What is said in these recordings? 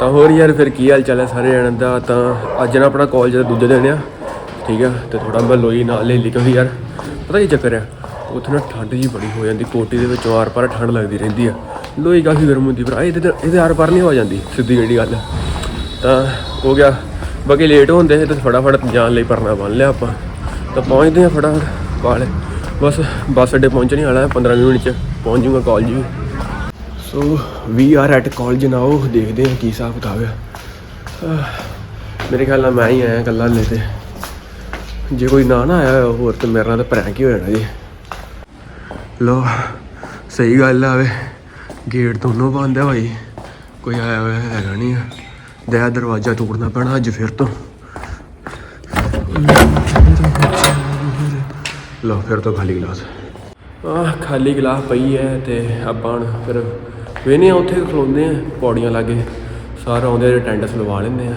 ਤਾਂ ਹੋਰ ਯਾਰ ਫਿਰ ਕੀ ਹਾਲ ਚਾਲ ਹੈ ਸਾਰੇ ਜਣਾਂ ਦਾ? ਤਾਂ ਅੱਜ ਨਾ ਆਪਣਾ ਕਾਲਜ ਦਾ ਦੂਜੇ ਦਿਨ ਆ, ਠੀਕ ਆ? ਤੇ ਥੋੜਾ ਮੈਂ ਲੋਈ ਨਾਲ ਲੈ ਲਈ ਕਿਉਂਕਿ ਯਾਰ ਪਤਾ ਕੀ ਚੱਕਰ ਆ? ਉੱਥੇ ਨਾ ਠੰਡ ਜੀ ਬੜੀ ਹੋ ਜਾਂਦੀ, ਕੋਟੀ ਦੇ ਵਿੱਚੋਂ ਆਰ ਪਾਰ ਠੰਡ ਲੱਗਦੀ ਰਹਿੰਦੀ ਆ। ਲੋਈ ਕਾਫੀ ਗਰਮ ਹੁੰਦੀ, ਪਰ ਇਹਦੇ ਤੇ- ਇਹਦੇ ਆਰ ਪਾਰ ਨਹੀਂ ਹੋ ਜਾਂਦੀ, ਸਿੱਧੀ ਜਿਹੜੀ ਗੱਲ ਤਾਂ ਹੋ ਗਿਆ, ਬਾਕੀ ਲੇਟ ਹੁੰਦੇ ਸੀ ਤੇ ਫਟਾਫਟ ਜਾਣ ਲਈ ਪਰਨਾ ਬੰਨ ਲਿਆ ਆਪਾਂ। ਤਾਂ ਪਹੁੰਚਦੇ ਆ ਫਟਾਫਟ ਕਾਲੇ। ਬਸ, ਬੱਸ ਅੱਡੇ ਪਹੁੰਚਣ ਵਾਲਾ ਹੈ 15 ਵੀਹ ਮਿੰਟ ਚ ਪਹੁੰਚ ਜਾਊਗਾ college we so we are at college now ਦੇਖਦੇ ਹਾਂ ਕੀ ਹਿਸਾਬ ਕਿਤਾਬ ਆ ਮੇਰੇ ਖਿਆਲ ਨਾਲ ਮੈਂ ਹੀ ਆਇਆ ਇਕੱਲਾ ਲੈ ਤੇ। ਜੇ ਕੋਈ ਨਾ ਨਾ ਆਇਆ ਹੋਇਆ, ਹੋਰ ਤੇ ਮੇਰੇ ਨਾਲ ਤਾਂ ਪ੍ਰੈਂਕ ਹੀ ਹੋ ਜਾਣਾ ਜੀ। ਲੋ, ਸਹੀ ਗੱਲ ਆ ਗੇਟ ਦੋਨੋਂ ਬੰਦ ਹੈ ਭਾਈ। ਕੋਈ ਆਇਆ ਹੋਇਆ ਹੈਗਾ ਨਹੀਂ ਆ। ਦਇਆ ਦਰਵਾਜ਼ਾ ਤੋੜਨਾ ਪੈਣਾ ਅੱਜ ਫਿਰ ਤੋਂ। ਲੋ, ਫਿਰ ਤੋਂ ਖਾਲੀ ਗਲਾਸ। ਆਹ, ਖਾਲੀ ਗਲਾਸ ਪਈ ਹੈ ਤੇ ਆਪਾਂ ਹੁਣ ਫਿਰ ਵੇਨੇ ਉੱਥੇ ਖਲੋਂਦੇ ਆ ਪੌੜੀਆਂ ਲਾਗੇ। ਸਾਰਾ ਆਉਂਦੇ ਅਟੈਂਡੈਂਸ ਲਵਾ ਲੈਂਦੇ ਆ।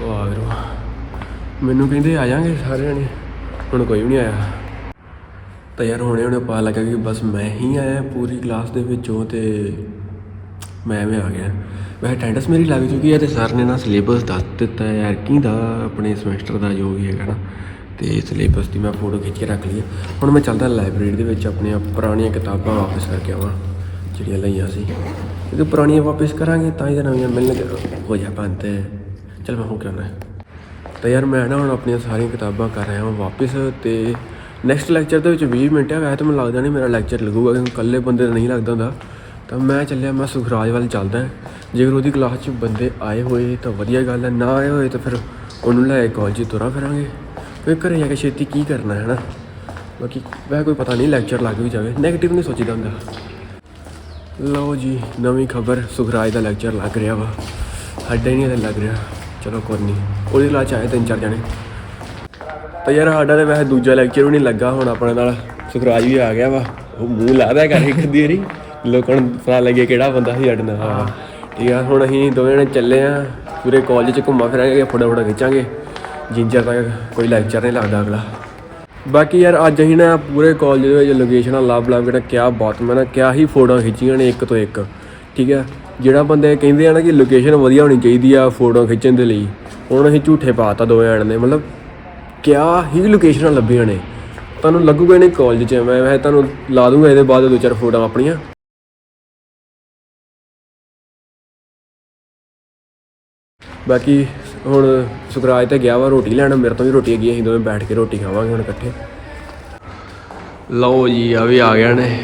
ਵਾਹ ਵੀਰ ਮੈਨੂੰ ਕਹਿੰਦੇ ਆ ਜਾਾਂਗੇ ਸਾਰੇ ਜਣੇ ਹੁਣ ਕੋਈ ਵੀ ਨਹੀਂ ਆਇਆ। ਤਾਂ ਯਾਰ ਹੁਣੇ ਹੁਣੇ ਪਤਾ ਲੱਗਾ ਕਿ ਬਸ ਮੈਂ ਹੀ ਆਇਆ ਪੂਰੀ ਕਲਾਸ ਦੇ ਵਿੱਚੋਂ ਤੇ ਮੈਂ ਵੀ ਆ ਗਿਆ ਵੈਸੇ ਅਟੈਂਡੈਂਸ ਮੇਰੀ ਲੱਗ ਚੁੱਕੀ ਹੈ ਤੇ ਸਰ ਨੇ ਨਾ ਸਿਲੇਬਸ ਦੱਸ ਦਿੱਤਾ ਹੈ ਯਾਰ ਕੀ ਦਾ ਆਪਣੇ ਸਮੈਸਟਰ ਦਾ ਜੋ ਵੀ ਹੈਗਾ ਨਾ। ਤੇ ਸਿਲੇਬਸ ਦੀ ਮੈਂ ਫੋਟੋ ਖਿੱਚ ਕੇ ਰੱਖ ਲਈ ਹੈ। ਹੁਣ ਮੈਂ ਚੱਲਦਾ ਲਾਇਬ੍ਰੇਰੀ ਦੇ ਵਿੱਚ ਆਪਣੀਆਂ ਪੁਰਾਣੀਆਂ ਕਿਤਾਬਾਂ ਵਾਪਸ ਕਰਕੇ ਆਵਾਂ। ਜਿਹੜੀਆਂ ਲਈਆਂ ਸੀ। ਕਿਉਂਕਿ ਪੁਰਾਣੀਆਂ ਵਾਪਸ ਕਰਾਂਗੇ ਤਾਂ ਹੀ ਤਾਂ ਨਵੀਆਂ ਮਿਲਣਗੀਆਂ ਹੋ ਜਾ ਬੰਦ। ਚਲ ਮੈਂ ਹੋ ਕਰਨਾ ਤਾਂ ਯਾਰ ਮੈਂ ਨਾ ਹੁਣ ਆਪਣੀਆਂ ਸਾਰੀਆਂ ਕਿਤਾਬਾਂ ਕਰ ਰਿਹਾ ਹਾਂ ਵਾਪਸ ਤੇ ਨੈਕਸਟ ਲੈਕਚਰ ਦੇ ਵਿੱਚ 20 ਮਿੰਟ ਹੈ ਵੈਸੇ ਤਾਂ ਮੈਨੂੰ ਲੱਗਦਾ ਨਹੀਂ ਮੇਰਾ ਲੈਕਚਰ ਲੱਗੂਗਾ ਕਿਉਂਕਿ ਇਕੱਲੇ ਬੰਦੇ ਦਾ ਨਹੀਂ ਲੱਗਦਾ ਹੁੰਦਾ। ਤਾਂ ਮੈਂ ਚੱਲਿਆ, ਮੈਂ ਸੁਖਰਾਜ ਵੱਲ ਚੱਲਦਾ। ਜੇਕਰ ਉਹਦੀ ਕਲਾਸ 'ਚ ਬੰਦੇ ਆਏ ਹੋਏ ਤਾਂ ਵਧੀਆ ਗੱਲ ਹੈ ਨਾ ਆਏ ਹੋਏ ਤਾਂ ਫਿਰ ਉਹਨੂੰ ਲੈ ਕੇ ਕਾਲਜ ਤੁਰਾਂ ਫਿਰਾਂਗੇ। ਫਿਰ ਘਰੇ ਜਾ ਕੇ ਛੇਤੀ ਕੀ ਕਰਨਾ ਹੈ ਨਾ ਬਾਕੀ ਵੈਸੇ ਕੋਈ ਪਤਾ ਨਹੀਂ ਲੈਕਚਰ ਲੱਗ ਵੀ ਜਾਵੇ। 네ਗੇਟਿਵ ਨਹੀਂ ਸੋਚੀਦਾ ਹੁੰਦਾ। ਲਓ ਜੀ ਨਵੀਂ ਖਬਰ ਸੁਖਰਾਜ ਦਾ ਲੈਕਚਰ ਲੱਗ ਰਿਹਾ ਵਾ। ਸਾਡੇ ਨਹੀਂ ਲੱਗ ਰਿਹਾ। ਚਲੋ ਕੋਈ ਨਹੀਂ। ਉਹਦੀ ਕਲਾਸ 'ਚ ਆਏ ਤਿੰਨ ਚਾਰ ਜਣੇ। ਤਾਂ ਯਾਰ ਸਾਡਾ ਤੇ ਵੈਸੇ ਦੂਜਾ ਲੈਕਚਰ ਵੀ ਨਹੀਂ ਲੱਗਾ ਹੁਣ ਆਪਣੇ ਨਾਲ। ਸੁਖਰਾਜ ਵੀ ਆ ਗਿਆ ਵਾ। ਉਹ ਮੂੰਹ ਲਾਦਾ ਕਰ ਇੱਕ ਦੀ ਵਾਰੀ। ਲੋਕਾਂ ਨੂੰ ਪਤਾ ਲੱਗੇ ਕਿਹੜਾ ਬੰਦਾ ਸੀ ਸਾਡੇ ਨਾਲ। ਠੀਕ ਆ ਹੁਣ ਅਸੀਂ ਦੋਵੇਂ ਜਣੇ ਚੱਲੇ ਆ। ਪੂਰੇ ਕਾਲਜ 'ਚ ਘੁੰਮਾ ਫਿਰਾਂਗੇ ਫੋਟੋ ਫੋਟੋ ਖਿੱਚਾਂਗੇ। ਜਿੰਜਰ ਤੱਕ ਕੋਈ ਲੈਕਚਰ ਨਹੀਂ ਲੱਗਦਾ ਅਗਲਾ। ਬਾਕੀ ਯਾਰ ਅੱਜ ਅਸੀਂ ਨਾ ਪੂਰੇ ਕਾਲਜ ਦੇ ਵਿੱਚ ਲੋਕੇਸ਼ਨਾਂ ਲੱਭ ਲੱਭ ਕੇ ਨਾ ਕਿਆ ਬਾਤ, ਮੈਂ ਨਾ ਕਿਆ ਹੀ ਫੋਟੋਆਂ ਖਿੱਚੀਆਂ ਨੇ ਇੱਕ ਤੋਂ ਇੱਕ, ਠੀਕ ਹੈ? ਜਿਹੜਾ ਬੰਦੇ ਕਹਿੰਦੇ ਆ ਨਾ ਕਿ ਲੋਕੇਸ਼ਨ ਵਧੀਆ ਹੋਣੀ ਚਾਹੀਦੀ ਆ ਫੋਟੋਆਂ ਖਿੱਚਣ ਦੇ ਲਈ, ਹੁਣ ਅਸੀਂ ਝੂਠੇ ਪਾਤਾ ਦੋਵੇਂ ਜਣ ਨੇ, ਮਤਲਬ ਕਿਆ ਹੀ ਲੋਕੇਸ਼ਨਾਂ ਲੱਭੀਆਂ ਨੇ। ਤੁਹਾਨੂੰ ਲੱਗੂਗਾ ਇਹਨੇ ਕਾਲਜ 'ਚ ਮੈਂ ਵੈਸੇ ਤੁਹਾਨੂੰ ਲਾ ਦੂੰਗਾ ਇਹਦੇ ਬਾਅਦ ਦੋ ਚਾਰ ਫੋਟੋਆਂ ਆਪਣੀਆਂ। ਬਾਕੀ ਹੁਣ ਸੁਖਰਾਜ ਤੇ ਗਿਆ ਵਾ ਰੋਟੀ ਲੈਣ ਮੇਰੇ ਤੋਂ ਵੀ ਰੋਟੀ ਹੈਗੀ ਅਸੀਂ ਦੋਵੇਂ ਬੈਠ ਕੇ ਰੋਟੀ ਖਾਵਾਂਗੇ ਹੁਣ ਇਕੱਠੇ। ਲਓ ਜੀ ਆ ਵੀ ਆ ਗਿਆ ਨੇ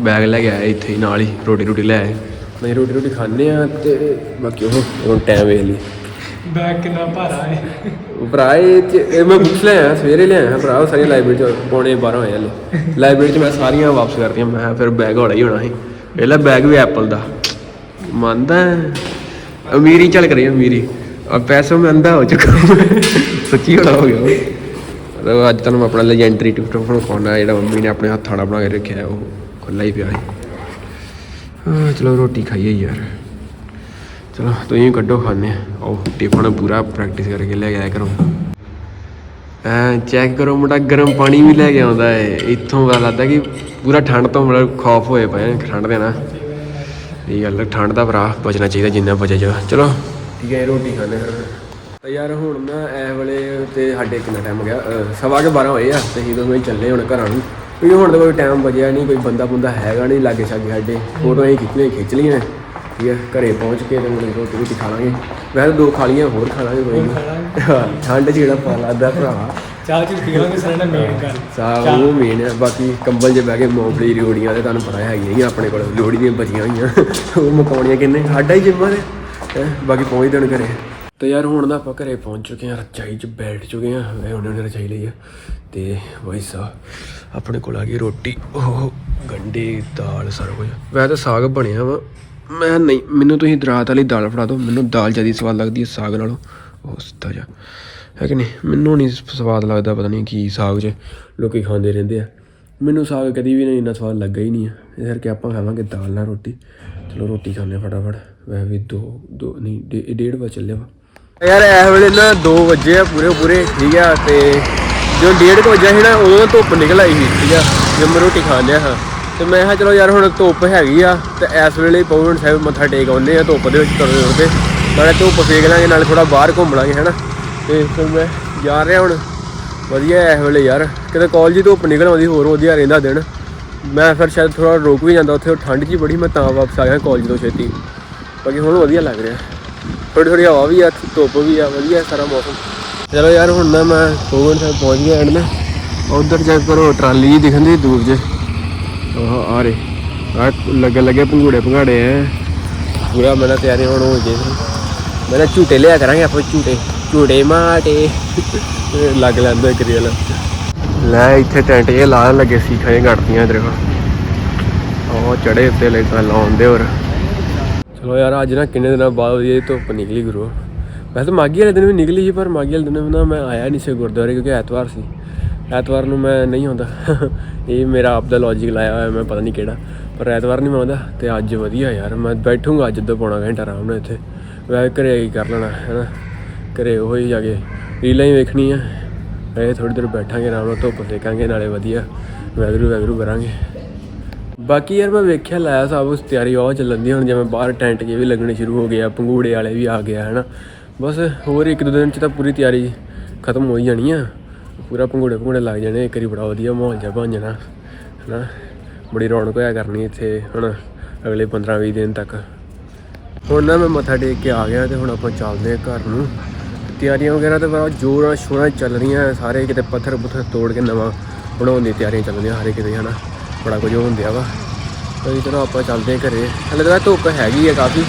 ਬੈਗ ਲੈ ਕੇ ਆਇਆ ਇੱਥੇ ਹੀ ਨਾਲ ਹੀ ਰੋਟੀ ਰੋਟੀ ਲੈ ਆਏ। ਨਹੀਂ ਰੋਟੀ ਰੋਟੀ ਖਾਣੇ ਆ ਤੇ ਬਾਕੀ ਉਹ ਹੁਣ ਟਾਈਮ ਵੇਖ ਲਈ। ਬੈਗ ਕਿੰਨਾ ਭਾਰਾ ਹੈ। ਉਹ ਭਰਾ ਇਹ ਚ- ਇਹ ਮੈਂ ਬੁੱਕਸ ਲੈ ਆਇਆ ਸਵੇਰੇ ਲੈ ਆਇਆ ਭਰਾ ਉਹ ਸਾਰੀਆਂ ਲਾਇਬ੍ਰੇਰੀ ਚ ਪੌਣੇ 12 ਹੋਏ ਹਲੇ। ਲਾਇਬ੍ਰੇਰੀ ਚ ਮੈਂ ਸਾਰੀਆਂ ਵਾਪਸ ਕਰਤੀਆਂ ਮੈਂ ਕਿਹਾ ਫਿਰ ਬੈਗ ਹੌਲਾ ਹੀ ਹੋਣਾ ਸੀ। ਇਹਲਾ ਬੈਗ ਵੀ ਐਪਲ ਦਾ। ਮੰਨਦਾ ਹੈ? ਅਮੀਰੀ ਚੱਲ ਕਰੀ ਅਮੀਰੀ। ਆ ਪੈਸੋਂ ਮੈਂ ਅੰਧਾ ਹੋ ਚੁੱਕਾ ਹੂੰ। ਸੱਚੀ ਹੋਣਾ ਹੋ ਗਿਆ। ਮਤਲਬ ਅੱਜ ਤੁਹਾਨੂੰ ਮੈਂ ਆਪਣਾ ਲੈਜੈਂਡਰੀ ਟਿਕਟ ਫੋਨ ਕੋਨਾ ਜਿਹੜਾ ਮੰਮੀ ਨੇ ਆਪਣੇ ਹੱਥਾਂ ਨਾਲ ਬਣਾ ਕੇ ਰੱਖਿਆ, ਉਹ ਖੁੱਲਾ ਹੀ ਪਿਆ ਸੀ। ਹਾਂ, ਚਲੋ ਰੋਟੀ ਖਾਈਏ ਯਾਰ। ਚਲੋ, ਤੁਸੀਂ ਕੱਢੋ ਖਾਣੇ ਉਹ ਟਿਫਨ ਪੂਰਾ ਪ੍ਰੈਕਟਿਸ ਕਰਕੇ ਲੈ ਕੇ ਆਇਆ ਕਰੋ। ਐ ਚੈੱਕ ਕਰੋ ਮੁੰਡਾ, ਗਰਮ ਪਾਣੀ ਵੀ ਲੈ ਕੇ ਆਉਂਦਾ ਏ। ਇੱਥੋਂ ਪਤਾ ਲੱਗਦਾ ਕਿ ਪੂਰਾ ਠੰਡ ਤੋਂ ਮਤਲਬ ਖੌਫ ਹੋਏ ਪਏ ਠੰਡ ਦੇ ਨਾ ਇਹ ਗੱਲ, ਠੰਡ ਦਾ ਭਰਾ ਬਚਣਾ ਚਾਹੀਦਾ ਜਿੰਨਾ ਬਚਿਆ ਜਾ ਚਲੋ। ਠੀਕ ਹੈ ਰੋਟੀ ਖਾਣੇ ਤਾਂ ਯਾਰ ਹੁਣ ਨਾ ਐ ਵੇਲੇ ਤੇ ਸਾਡੇ ਕਿੰਨਾ ਟਾਈਮ ਹੋ ਗਿਆ? ਸਵਾ ਕੇ 12 ਹੋਏ ਆ ਤੇ ਅਸੀਂ ਦੋਵੇਂ ਚੱਲੇ ਹੁਣ ਘਰਾਂ ਨੂੰ। ਕਿਉਂਕਿ ਹੁਣ ਤਾਂ ਕੋਈ ਟਾਈਮ ਬਚਿਆ ਨਹੀਂ ਕੋਈ ਬੰਦਾ ਬੰਦਾ ਹੈਗਾ ਨਹੀਂ ਲਾਗੇ ਛਾਗੇ ਸਾਡੇ। ਫੋਟੋ ਅਸੀਂ ਖਿੱਚਣੀਆਂ ਖਿੱਚ ਲਈਆਂ। ਠੀਕ ਹੈ ਘਰੇ ਪਹੁੰਚ ਕੇ ਤੇ ਹੁਣ ਰੋਟੀ ਰੋਟੀ ਖਾ ਲਾਂਗੇ। ਵੈਸੇ ਦੋ ਖਾ ਲੀਆਂ ਹੋਰ ਖਾ ਲਾਂਗੇ ਕੋਈ ਨਹੀਂ। ਹਾਂ, ਠੰਡ 'ਚ ਜਿਹੜਾ ਪਾ ਲੱਗਦਾ ਭਰਾ ਚਾਹ ਚੁ ਪੀਵਾਂਗੇ ਸਾਰੇ ਮੇਨ ਗੱਲ। ਸਾ ਉਹ ਮੇਨ ਹੈ ਬਾਕੀ ਕੰਬਲ 'ਚ ਬਹਿ ਕੇ ਰਿਓੜੀਆਂ ਤੇ ਤੁਹਾਨੂੰ ਪਤਾ ਹੈਗੀਆਂ ਹੀ ਆ ਆਪਣੇ ਕੋਲ ਲੋਹੜੀ ਦੀਆਂ ਬਚੀਆਂ ਹੋਈਆਂ। ਉਹ ਮਕਾਉਣੀਆਂ ਕਿੰਨੇ? ਸਾਡਾ ਹੀ ਜਿੰਮਾ ਨੇ ਹੈਂ, ਬਾਕੀ ਪਹੁੰਚ ਦੇਣ ਘਰੇ। ਤੇ ਯਾਰ ਹੁਣ ਨਾ ਆਪਾਂ ਘਰੇ ਪਹੁੰਚ ਚੁੱਕੇ ਹਾਂ ਰਚਾਈ 'ਚ ਬੈਠ ਚੁੱਕੇ ਹਾਂ। ਮੈਂ ਹੁਣ ਉਹਨੇ ਰਜਾਈ ਲਈ ਆ। ਤੇ ਭਾਈ ਸਾਹਿਬ ਆਪਣੇ ਕੋਲ ਆ ਗਈ ਰੋਟੀ। ਉਹ ਗੰਡੇ ਦਾਲ ਸਾਰਾ ਕੁਝ। ਵੈਸੇ ਤਾਂ ਸਾਗ ਬਣਿਆ ਵਾ। ਮੈਂ ਨਹੀਂ ਮੈਨੂੰ ਤੁਸੀਂ ਰਾਤ ਵਾਲੀ ਦਾਲ ਫੜਾ ਦਿਓ। ਮੈਨੂੰ ਦਾਲ ਜ਼ਿਆਦਾ ਸਵਾਦ ਲੱਗਦੀ ਹੈ ਸਾਗ ਨਾਲੋਂ। ਉਹ ਸਿੱਧਾ ਜਾ ਹੈ ਕਿ ਨਹੀਂ? ਮੈਨੂੰ ਨਹੀਂ ਸਵਾਦ ਲੱਗਦਾ ਪਤਾ ਨਹੀਂ ਕੀ ਸਾਗ 'ਚ ਲੋਕੀ ਖਾਂਦੇ ਰਹਿੰਦੇ ਆ। ਮੈਨੂੰ ਸਾਗ ਕਦੀ ਵੀ ਨਹੀਂ ਇੰਨਾ ਸਵਾਦ ਲੱਗਾ ਹੀ ਨਹੀਂ ਆ। ਇਸ ਕਰਕੇ ਆਪਾਂ ਖਾਵਾਂਗੇ ਦਾਲ ਨਾਲ ਰੋਟੀ। ਚਲੋ ਰੋਟੀ ਖਾਂਦੇ ਹਾਂ ਫਟਾਫਟ। ਮੈਂ ਵੀ ਦੋ ਦੋ ਨਹੀਂ ਡੇ- ਡੇਢ ਵਜੇ ਚੱਲਿਆ ਵਾ। ਯਾਰ, ਇਸ ਵੇਲੇ ਨਾ 2 ਵਜੇ ਆ ਪੂਰੇ ਪੂਰੇ, ਠੀਕ ਆ, ਤੇ ਜੋ ਡੇਢ ਕੁ ਵਜੇ ਸੀ ਨਾ, ਉਦੋਂ ਧੁੱਪ ਨਿਕਲ ਆਈ ਸੀ, ਠੀਕ ਆ ਜਦੋਂ ਮੈਂ ਰੋਟੀ ਖਾਣ ਲਿਆ ਹਾਂ। ਤੇ ਮੈਂ ਕਿਹਾ ਚਲੋ ਯਾਰ, ਹੁਣ ਧੁੱਪ ਹੈਗੀ ਆ, ਤੇ ਇਸ ਵੇਲੇ ਪੌਣ ਸਾਹਿਬ ਮੱਥਾ ਟੇਕ ਆਉਂਦੇ ਆ, ਧੁੱਪ ਦੇ ਵਿੱਚ ਤੁਰਦੇ ਤੁਰਦੇ ਨਾਲੇ ਧੁੱਪ ਫੇਕ ਲਾਂਗੇ, ਨਾਲੇ ਥੋੜਾ ਬਾਹਰ ਘੁੰਮ ਲਾਂਗੇ, ਹੈਨਾ। ਤੇ ਫਿਰ ਮੈਂ ਜਾ ਰਿਹਾ ਹੁਣ। ਵਧੀਆ ਇਸ ਵੇਲੇ ਯਾਰ, ਕਿਤੇ ਕਾਲਜ ਹੀ ਧੁੱਪ ਨਿਕਲ ਆਉਂਦੀ, ਹੋਰ ਵਧੀਆ ਰਹਿੰਦਾ ਦਿਨ। ਮੈਂ ਫਿਰ ਸ਼ਾਇਦ ਥੋੜਾ ਰੁਕ ਵੀ ਜਾਂਦਾ, ਉੱਥੇ ਠੰਡ ਜੀ ਬੜੀ, ਮੈਂ ਤਾਂ ਵਾਪਸ ਆ ਗਿਆ ਕਾਲਜ ਤੋਂ ਛੇਤੀ। ਬਾਕੀ ਹੁਣ ਵਧੀਆ ਲੱਗ ਰਿਹਾ। ਥੋੜੀ ਥੋੜੀ ਹਵਾ ਵੀ ਆ, ਧੁੱਪ ਵੀ ਆ, ਵਧੀਆ ਸਾਰਾ ਮੌਸਮ। ਚਲੋ ਯਾਰ, ਹੁਣ ਨਾ ਮੈਂ ਕੋਗਨ ਸਾਹਿਬ ਪਹੁੰਚ ਗਿਆ ਐਂਡ ਨਾ, ਉਧਰ ਚੈੱਕ ਕਰੋ, ਟਰਾਲੀ ਜੀ ਦਿਖਣ ਦੀ ਦੂਰ ਜੇ। ਆਹ, ਆ ਰੇ। ਆ ਲੱਗੇ ਲੱਗੇ ਪੰਗੂੜੇ ਪੰਗਾੜੇ ਐ। ਪੂਰਾ ਮੇਰਾ ਤਿਆਰੀ ਹੁਣ ਹੋ ਜੇ। ਮੇਰਾ ਝੂਟੇ ਲਿਆ ਕਰਾਂਗੇ ਆਪਾਂ ਝੂਟੇ। ਝੂਟੇ ਮਾਟੇ। ਲੱਗ ਲੈਂਦਾ ਇੱਕ ਰੀਅਲ ਲੈ, ਇੱਥੇ ਟੈਂਟ ਜੇ ਲਾਣ ਲੱਗੇ, ਸੀਖਾਂ ਜਿਹੀਆਂ ਘੜਤੀਆਂ ਇਧਰ ਉਹ ਚੜੇ ਉੱਤੇ ਲੈ ਲਾਉਂਦੇ ਹੋਰ। ਚਲੋ ਯਾਰ, ਅੱਜ ਨਾ ਕਿੰਨੇ ਦਿਨਾਂ ਬਾਅਦ ਵਧੀਆ ਜਿਹੀ ਧੁੱਪ ਨਿਕਲੀ ਗੁਰੂ। ਵੈਸੇ ਤਾਂ ਮਾਗੀ ਵਾਲੇ ਦਿਨ ਵੀ ਨਿਕਲੀ ਸੀ, ਪਰ ਮਾਗੀ ਵਾਲੇ ਦਿਨ ਵੀ ਨਾ ਮੈਂ ਆਇਆ ਨਹੀਂ ਸੀ ਗੁਰਦੁਆਰੇ, ਕਿਉਂਕਿ ਐਤਵਾਰ ਸੀ। ਐਤਵਾਰ ਨੂੰ ਮੈਂ ਨਹੀਂ ਆਉਂਦਾ। ਇਹ ਮੇਰਾ ਆਪ ਦਾ ਲੌਜੀਕ ਲਾਇਆ ਹੋਇਆ, ਮੈਂ ਪਤਾ ਨਹੀਂ ਕਿਹੜਾ। ਪਰ ਐਤਵਾਰ ਨਹੀਂ ਮੈਂ ਆਉਂਦਾ, ਤੇ ਅੱਜ ਵਧੀਆ ਯਾਰ, ਮੈਂ ਬੈਠੂੰਗਾ ਅੱਜ ਤੋਂ ਪੌਣਾ ਘੰਟਾ ਆਰਾਮ ਨਾਲ ਇੱਥੇ। ਵੈਸੇ ਘਰੇ ਹੀ ਕਰ ਲੈਣਾ ਹੈ ਨਾ ਘਰੇ ਉਹ ਹੀ ਜਾ ਕੇ ਰੀਲਾਂ ਹੀ ਵੇਖਣੀ ਆ ਇਹ ਥੋੜੀ ਦੇਰ ਬੈਠਾਂਗੇ, ਆਰਾਮ ਨਾਲ ਧੁੱਪ ਸੇਕਾਂਗੇ, ਨਾਲੇ ਵਧੀਆ ਵੈਗਰੂ ਵੈਗਰੂ ਕਰਾਂਗੇ। ਬਾਕੀ ਯਾਰ ਮੈਂ ਵੇਖਿਆ ਲਾਇਆ ਸਭ ਉਸ ਤਿਆਰੀ ਉਹ ਚੱਲਣ ਦੀ, ਹੁਣ ਜਿਵੇਂ ਬਾਹਰ ਟੈਂਟ ਜੇ ਵੀ ਲੱਗਣੇ ਸ਼ੁਰੂ ਹੋ ਗਏ ਆ, ਪੰਗੂੜੇ ਵਾਲੇ ਵੀ ਆ ਗਿਆ ਹਨਾ। ਬਸ ਹੋਰ ਇੱਕ ਦੋ ਦਿਨ ਚ ਤਾਂ ਪੂਰੀ ਤਿਆਰੀ ਖਤਮ ਹੋ ਹੀ ਜਾਣੀ ਆ। ਪੂਰਾ ਪੰਗੂੜੇ ਪੰਗੂੜੇ ਲੱਗ ਜਾਣੇ, ਇੱਕ ਵਾਰੀ ਬੜਾ ਵਧੀਆ ਮਾਹੌਲ ਜਿਹਾ ਬਣ ਜਾਣਾ, ਹਨਾ। ਬੜੀ ਰੌਣਕ ਹੋਇਆ ਕਰਨੀ ਇੱਥੇ ਹੁਣ ਅਗਲੇ 15 20 ਦਿਨ ਤੱਕ। ਹੁਣ ਨਾ ਮੈਂ ਮੱਥਾ ਟੇਕ ਕੇ ਆ ਗਿਆ ਤੇ ਹੁਣ ਆਪਾਂ ਚੱਲਦੇ ਆ ਘਰ ਨੂੰ। ਤਿਆਰੀਆਂ ਵਗੈਰਾ ਤਾਂ ਬੜਾ ਜੋਰਾਂ ਸ਼ੋਰਾਂ ਚੱਲ ਰਹੀਆਂ, ਸਾਰੇ ਕਿਤੇ ਪੱਥਰ ਪੁੱਥਰ ਤੋੜ ਕੇ ਨਵਾਂ ਬਣਾਉਣ ਦੀਆਂ ਤਿਆਰੀਆਂ ਚੱਲ ਰਹੀਆਂ ਹਰੇ ਕਿਤੇ ਹਨਾ। ਬੜਾ ਕੁਝ ਹੁੰਦਿਆ ਵਾ। ਤੇ ਤਰ੍ਹਾਂ ਆਪਾਂ ਚੱਲਦੇ ਹਾਂ ਘਰੇ। ਹਲੇ ਤਾਂ ਧੁੱਪ ਹੈਗੀ ਆ ਕਾਫੀ,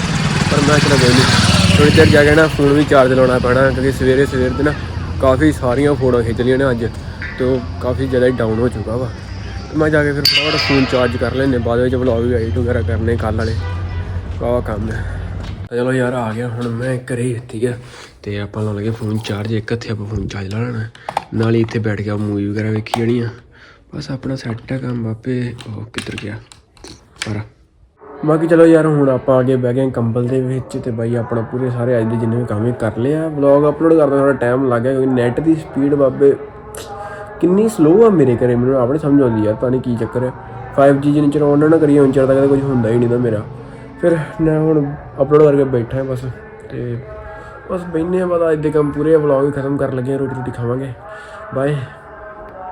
ਪਰ ਮੈਂ ਚਲੋ ਕੋਈ ਨਹੀਂ ਥੋੜੀ ਦੇਰ ਜਾ ਕੇ ਨਾ ਫੋਨ ਵੀ ਚਾਰਜ ਲਾਉਣਾ ਪੈਣਾ, ਕਿਉਂਕਿ ਸਵੇਰੇ ਸਵੇਰ ਦੇ ਨਾ ਕਾਫੀ ਸਾਰੀਆਂ ਫੋਟੋਆਂ ਖਿੱਚ ਲਈਆਂ ਨੇ ਅੱਜ, ਤੇ ਉਹ ਕਾਫੀ ਜ਼ਿਆਦਾ ਡਾਊਨ ਹੋ ਚੁੱਕਾ ਵਾ। ਤੇ ਮੈਂ ਜਾ ਕੇ ਫਿਰ ਫਟਾਫਟ ਫੋਨ ਚਾਰਜ ਕਰ ਲੈਣੇ ਬਾਅਦ ਵਿੱਚ ਵਲੌਗ ਵੀ ਐਡਿਟ ਵਗੈਰਾ ਕਰਨੇ ਕੱਲ ਵਾਲੇ। ਵਾਵਾ ਕੰਮ ਹੈ। ਚਲੋ ਯਾਰ ਆ ਗਿਆ, ਹੁਣ ਮੈਂ ਘਰੇ ਠੀਕ ਹੈ। ਤੇ ਆਪਾਂ ਲਾਉਣ ਲੱਗੇ ਫੋਨ ਚਾਰਜ, ਇੱਕ ਹੱਥੇ ਆਪਾਂ ਫੋਨ ਚਾਰਜ ਲਾ ਲੈਣਾ। ਨਾਲ ਹੀ ਇੱਥੇ ਬੈਠ ਕੇ ਮੂਵੀ ਵਗੈਰਾ ਵੇਖੀ ਜਾਣੀ ਆ। ਬਸ ਆਪਣਾ ਸੈੱਟ ਆ ਕੰਮ ਬਾਪੇ ਉਹ ਕਿੱਧਰ ਗਿਆ। ਪਰ ਬਾਕੀ ਚਲੋ ਯਾਰ, ਹੁਣ ਆਪਾਂ ਆ ਕੇ ਬਹਿ ਗਏ ਕੰਬਲ ਦੇ ਵਿੱਚ ਤੇ ਬਾਈ ਆਪਣਾ ਪੂਰੇ ਸਾਰੇ ਅੱਜ ਦੇ ਜਿੰਨੇ ਵੀ ਕੰਮ ਹੀ ਕਰ ਲਿਆ ਵਲੌਗ ਅਪਲੋਡ ਕਰਦੇ ਥੋੜਾ ਟਾਈਮ ਲੱਗ ਗਿਆ ਕਿਉਂਕਿ ਨੈਟ ਦੀ ਸਪੀਡ ਬਾਬੇ ਕਿੰਨੀ ਸਲੋ ਆ ਮੇਰੇ ਘਰੇ, ਮੈਨੂੰ ਆਪਣੇ ਸਮਝ ਆਉਂਦੀ ਯਾਰ, ਪਤਾ ਨਹੀਂ ਕੀ ਚੱਕਰ ਹੈ 5G ਜਿੰਨੇ ਚਿਰ ਉਹਨਾਂ ਨਾ ਕਰੀਏ, ਉਨ ਚਿਰ ਤੱਕ ਤਾਂ ਕੁਝ ਹੁੰਦਾ ਹੀ ਨਹੀਂ ਤਾਂ ਮੇਰਾ। ਫਿਰ ਮੈਂ ਹੁਣ ਅਪਲੋਡ ਕਰਕੇ ਬੈਠਾ ਹਾਂ ਬਸ ਤੇ ਬਸ ਬੈਠਨੇ ਆ ਪਤਾ ਅੱਜ ਦੇ ਕੰਮ ਪੂਰੇ ਵਲੌਗ ਹੀ ਖਤਮ ਕਰਨ ਲੱਗੇ ਹਾਂ ਰੋਟੀ ਰੋਟੀ ਖਾਵਾਂਗੇ। ਬਾਏ